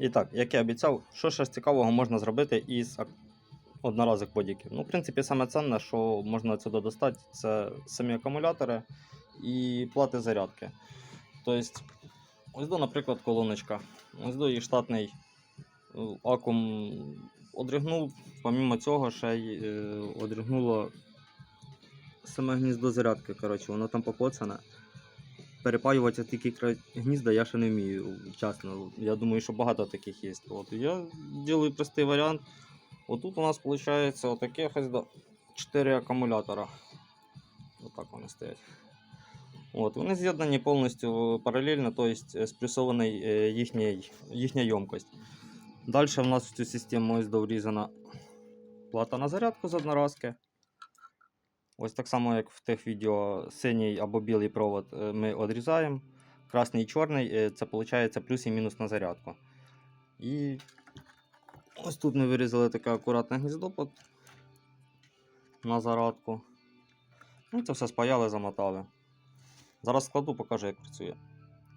І так, як я обіцяв, що ще цікавого можна зробити із одноразових подіків? Ну, в принципі, саме цінне, що можна сюди достати, це самі акумулятори і плати зарядки. Тобто, ось до, наприклад, колоночка. Ось до її штатний е, акум одригнув. Помімо цього, ще й е, одригнуло саме гніздо зарядки. Коротше, воно там покоцане. Перепаювати такі кра- гнізда я ще не вмію, чесно. Я думаю, що багато таких є. От я ділаю простий варіант. Отут у нас виходить отаке ось 4 акумулятора. Отак вони стоять. От, вони з'єднані повністю паралельно, тобто сплюсований е, їхня ємкость. Далі в нас в цю систему ось доврізана плата на зарядку з одноразки. Ось так само, як в тих відео синій або білий провод е, ми відрізаємо. Красний і чорний е, це виходить плюс і мінус на зарядку. І ось тут ми вирізали таке акуратне гніздо під- на зарядку. Ну, це все спаяли, замотали. Зараз складу, покажу, як працює.